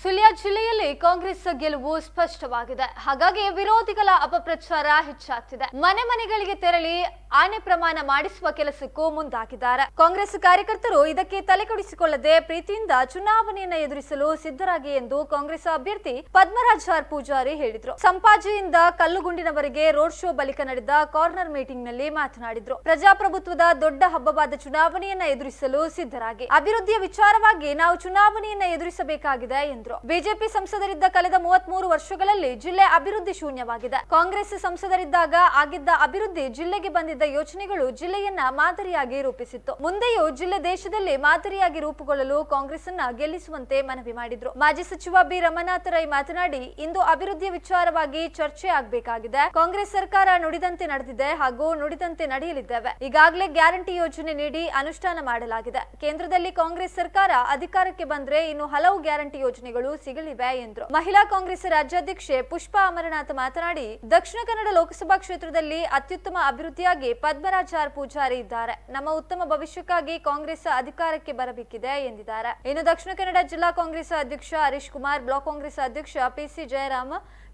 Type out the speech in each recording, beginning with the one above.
ಸುಳ್ಯ ಜಿಲ್ಲೆಯಲ್ಲಿ ಕಾಂಗ್ರೆಸ್ ಗೆಲುವು ಸ್ಪಷ್ಟವಾಗಿದೆ. ಹಾಗಾಗಿ ವಿರೋಧಿಗಳ ಅಪಪ್ರಚಾರ ಹೆಚ್ಚಾಗ್ತಿದೆ. ಮನೆ ಮನೆಗಳಿಗೆ ತೆರಳಿ ಆನೆ ಪ್ರಮಾಣ ಮಾಡಿಸುವ ಕೆಲಸಕ್ಕೂ ಮುಂದಾಗಿದ್ದಾರೆ. ಕಾಂಗ್ರೆಸ್ ಕಾರ್ಯಕರ್ತರು ಇದಕ್ಕೆ ತಲೆಕೊಡಿಸಿಕೊಳ್ಳದೆ ಪ್ರೀತಿಯಿಂದ ಚುನಾವಣೆಯನ್ನ ಎದುರಿಸಲು ಸಿದ್ಧರಾಗಿ ಎಂದು ಕಾಂಗ್ರೆಸ್ ಅಭ್ಯರ್ಥಿ ಪದ್ಮರಾಜ್ ಪೂಜಾರಿ ಹೇಳಿದ್ರು. ಸಂಪಾಜಿಯಿಂದ ಕಲ್ಲುಗುಂಡಿನವರೆಗೆ ರೋಡ್ ಶೋ ಬಳಿಕ ನಡೆದ ಕಾರ್ನರ್ ಮೀಟಿಂಗ್ನಲ್ಲಿ ಮಾತನಾಡಿದ್ರು. ಪ್ರಜಾಪ್ರಭುತ್ವದ ದೊಡ್ಡ ಹಬ್ಬವಾದ ಚುನಾವಣೆಯನ್ನ ಎದುರಿಸಲು ಸಿದ್ಧರಾಗಿ. ಅಭಿವೃದ್ಧಿಯ ವಿಚಾರವಾಗಿ ನಾವು ಚುನಾವಣೆಯನ್ನ ಎದುರಿಸಬೇಕಾಗಿದೆ ಎಂದರು. ಬಿಜೆಪಿ ಸಂಸದರಿದ್ದ ಕಳೆದ ಮೂವತ್ಮೂರು ವರ್ಷಗಳಲ್ಲಿ ಜಿಲ್ಲೆ ಅಭಿವೃದ್ಧಿ ಶೂನ್ಯವಾಗಿದೆ. ಕಾಂಗ್ರೆಸ್ ಸಂಸದರಿದ್ದಾಗ ಆಗಿದ್ದ ಅಭಿವೃದ್ಧಿ ಜಿಲ್ಲೆಗೆ ಬಂದಿದ್ದ ಯೋಜನೆಗಳು ಜಿಲ್ಲೆಯನ್ನ ಮಾದರಿಯಾಗಿ ರೂಪಿಸಿತ್ತು. ಮುಂದೆಯೂ ಜಿಲ್ಲೆ ದೇಶದಲ್ಲಿ ಮಾದರಿಯಾಗಿ ರೂಪುಗೊಳ್ಳಲು ಕಾಂಗ್ರೆಸ್ ಅನ್ನ ಗೆಲ್ಲಿಸುವಂತೆ ಮನವಿ ಮಾಡಿದ್ರು. ಮಾಜಿ ಸಚಿವ ಬಿ. ರಮನಾಥ ರೈ ಮಾತನಾಡಿ, ಇಂದು ಅಭಿವೃದ್ಧಿಯ ವಿಚಾರವಾಗಿ ಚರ್ಚೆ ಆಗಬೇಕಾಗಿದೆ. ಕಾಂಗ್ರೆಸ್ ಸರ್ಕಾರ ನುಡಿದಂತೆ ನಡೆದಿದೆ ಹಾಗೂ ನುಡಿದಂತೆ ನಡೆಯಲಿದ್ದೇವೆ. ಈಗಾಗಲೇ ಗ್ಯಾರಂಟಿ ಯೋಜನೆ ನೀಡಿ ಅನುಷ್ಠಾನ ಮಾಡಲಾಗಿದೆ. ಕೇಂದ್ರದಲ್ಲಿ ಕಾಂಗ್ರೆಸ್ ಸರ್ಕಾರ ಅಧಿಕಾರಕ್ಕೆ ಬಂದ್ರೆ ಇನ್ನು ಹಲವು ಗ್ಯಾರಂಟಿ ಯೋಜನೆಗಳು ಸಿಗಲಿವೆ ಎಂದರು ಮಹಿಳಾ ಕಾಂಗ್ರೆಸ್ ರಾಜ್ಯಾಧ್ಯಕ್ಷೆ ಪುಷ್ಪಾ ಅಮರನಾಥ್ ಮಾತನಾಡಿ, ದಕ್ಷಿಣ ಕನ್ನಡ ಲೋಕಸಭಾ ಕ್ಷೇತ್ರದಲ್ಲಿ ಅತ್ಯುತ್ತಮ ಅಭಿವೃದ್ಧಿಯಾಗಿ ಪದ್ಮರಾಜಾರ್ ಪೂಜಾರಿ ಇದ್ದಾರೆ. ನಮ್ಮ ಉತ್ತಮ ಭವಿಷ್ಯಕ್ಕಾಗಿ ಕಾಂಗ್ರೆಸ್ ಅಧಿಕಾರಕ್ಕೆ ಬರಬೇಕಿದೆ ಎಂದಿದ್ದಾರೆ. ಇನ್ನು ದಕ್ಷಿಣ ಕನ್ನಡ ಜಿಲ್ಲಾ ಕಾಂಗ್ರೆಸ್ ಅಧ್ಯಕ್ಷ ಹರೀಶ್ ಕುಮಾರ್, ಬ್ಲಾಕ್ ಕಾಂಗ್ರೆಸ್ ಅಧ್ಯಕ್ಷ ಪಿಸಿ ಜಯರಾಮ,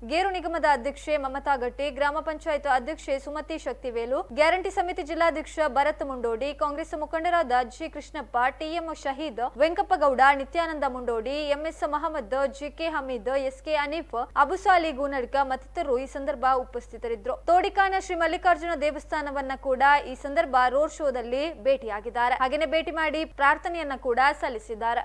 ಗೇರು ನಿಗಮದ ಅಧ್ಯಕ್ಷೆ ಮಮತಾ ಗಟ್ಟಿ, ಗ್ರಾಮ ಪಂಚಾಯತ್ ಅಧ್ಯಕ್ಷೆ ಸುಮತಿ ಶಕ್ತಿವೇಲು, ಗ್ಯಾರಂಟಿ ಸಮಿತಿ ಜಿಲ್ಲಾಧ್ಯಕ್ಷ ಭರತ್ ಮುಂಡೋಡಿ, ಕಾಂಗ್ರೆಸ್ ಮುಖಂಡರಾದ G Krishnappa TM Shahid Venkappagowda, Nityananda Mundodi MS Mohammed GK Hameed SK Aneef Abusali Goonadka ಮತ್ತಿತರರು ಈ ಸಂದರ್ಭ ಉಪಸ್ಥಿತರಿದ್ದರು. ತೋಡಿಕಾನ ಶ್ರೀ ಮಲ್ಲಿಕಾರ್ಜುನ ದೇವಸ್ಥಾನವನ್ನ ಕೂಡ ಈ ಸಂದರ್ಭ ರೋಡ್ ಶೋದಲ್ಲಿ ಭೇಟಿಯಾಗಿದ್ದಾರೆ. ಹಾಗೇನೆ ಭೇಟಿ ಮಾಡಿ ಪ್ರಾರ್ಥನೆಯನ್ನ ಕೂಡ ಸಲ್ಲಿಸಿದ್ದಾರೆ.